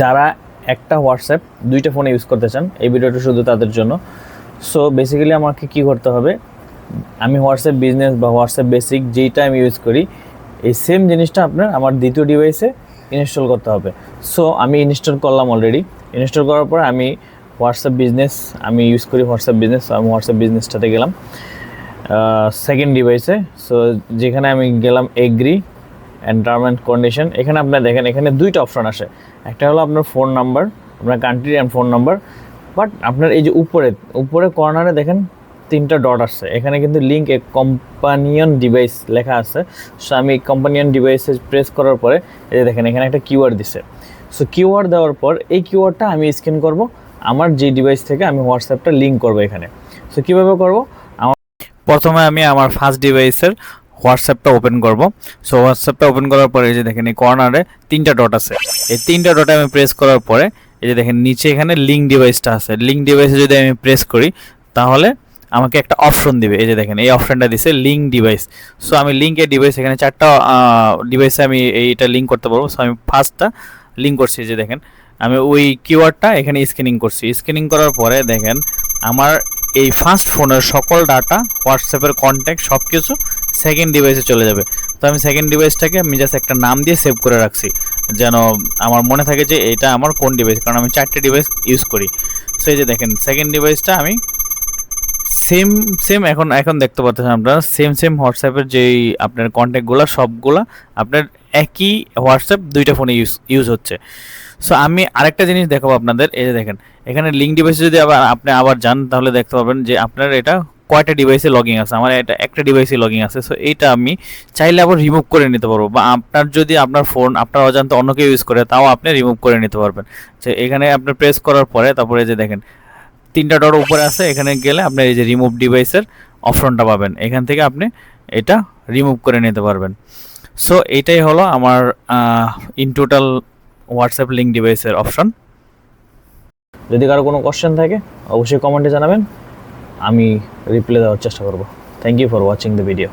যারা একটা হোয়াটসঅ্যাপ দুইটা ফোনে ইউজ করতে চান, এই ভিডিওটা শুধু তাদের জন্য। সো বেসিক্যালি আমাকে কি করতে হবে? আমি হোয়াটসঅ্যাপ বিজনেস বা হোয়াটসঅ্যাপ বেসিক যেইটা আমি ইউজ করি, এই সেম জিনিসটা আপনার আমার দ্বিতীয় ডিভাইসে ইনস্টল করতে হবে। সো আমি ইনস্টল করলাম অলরেডি ইনস্টল করার পর আমি হোয়াটসঅ্যাপ বিজনেস আমি ইউজ করি হোয়াটসঅ্যাপ বিজনেস আমি হোয়াটসঅ্যাপ বিজনেসটাতে গেলাম। সেকেন্ড ডিভাইসে সো যেখানে আমি গেলাম এগ্রি অ্যান্ড কন্ডিশন এখানে আপনার দেখেন, এখানে দুইটা অপশন আসে। একটা হলো আপনার ফোন নাম্বার আপনার country and phone number but আপনার এই যে উপরে উপরে কর্নারে দেখেন তিনটা ডট আসছে। এখানে কিন্তু লিঙ্ক এ কম্পানিয়ন ডিভাইস লেখা আছে। সো আমি কম্পানিয়ন ডিভাইসে প্রেস করার পরে, এই যে দেখেন, এখানে একটা কিউআর দিছে। সো কিউআর দেওয়ার পর এই কিউআরটা আমি স্ক্যান করব, আমার যে ডিভাইস থেকে আমি হোয়াটসঅ্যাপটা লিঙ্ক করব এখানে। সো কীভাবে করব? প্রথমে আমি আমার ফার্স্ট ডিভাইসের হোয়াটসঅ্যাপটা ওপেন করব। সো, হোয়াটসঅ্যাপটা ওপেন করার পরে এই যে দেখেন, এই কর্নারে তিনটা ডট আছে। এই তিনটা ডটে আমি প্রেস করার পরে এই যে দেখেন, নিচে এখানে লিঙ্ক ডিভাইসটা আছে। লিঙ্ক ডিভাইসে যদি আমি প্রেস করি, তাহলে আমাকে একটা অপশন দিবে। এই যে দেখেন, এই অপশনটা দিছে লিঙ্ক ডিভাইস সো, আমি লিঙ্কের ডিভাইস এখানে চারটা ডিভাইসে আমি এইটা লিঙ্ক করতে পারব। সো, আমি ফার্স্টটা লিঙ্ক করছি যে দেখেন। আমি ওই কিওয়ার্ডটা এখানে স্ক্যানিং করছি। স্ক্যানিং করার পরে দেখেন, আমার এই ফার্স্ট ফোনের সকল ডাটা হোয়াটসঅ্যাপের কন্ট্যাক্ট সব কিছু সেকেন্ড ডিভাইসে চলে যাবে। তো আমি সেকেন্ড ডিভাইসটাকে আমি জাস্ট একটা নাম দিয়ে সেভ করে রাখছি, যেন আমার মনে থাকে যে এটা আমার কোন ডিভাইস কারণ আমি চারটে ডিভাইস ইউজ করি। সো এই যে দেখেন সেকেন্ড ডিভাইসটা আমি সেম সেম এখন এখন দেখতে পাচ্ছেন আপনারা সেম সেম হোয়াটসঅ্যাপের যেই আপনার কন্ট্যাক্টগুলো সবগুলা আপনার একই হোয়াটসঅ্যাপ দুইটা ফোনে ইউজ ইউজ হচ্ছে। সো আমি আরেকটা জিনিস দেখাবো আপনাদের, এই যে দেখেন, এখানে লিঙ্ক ডিভাইসে যদি আবার আপনি আবার যান, তাহলে দেখতে পাবেন যে আপনার এটা কয়টা ডিভাইসে লগিং আছে? আমার এটা একটা ডিভাইসে লগিং আছে। সো এইটা আমি চাইলে আবার রিমুভ করে নিতে পারব। বা আপনার যদি আপনার ফোন আপনার অজান্তে অন্য কেউ ইউজ করে, তাও আপনি রিমুভ করে নিতে পারবেন। যে এখানে আপনি প্রেস করার পরে, তারপরে যে দেখেন, তিনটা ডট উপরে আছে। এখানে গেলে আপনি এই যে রিমুভ ডিভাইসের অপশনটা পাবেন। এখান থেকে আপনি এটা রিমুভ করে নিতে পারবেন। সো এইটাই হলো আমার ইন টোটাল হোয়াটসঅ্যাপ লিঙ্ক ডিভাইসের অপশন যদি কারও কোনো কোশ্চেন থাকে, অবশ্যই কমেন্টে জানাবেন। আমি রিপ্লাই দেওয়ার চেষ্টা করব। Thank you for watching the video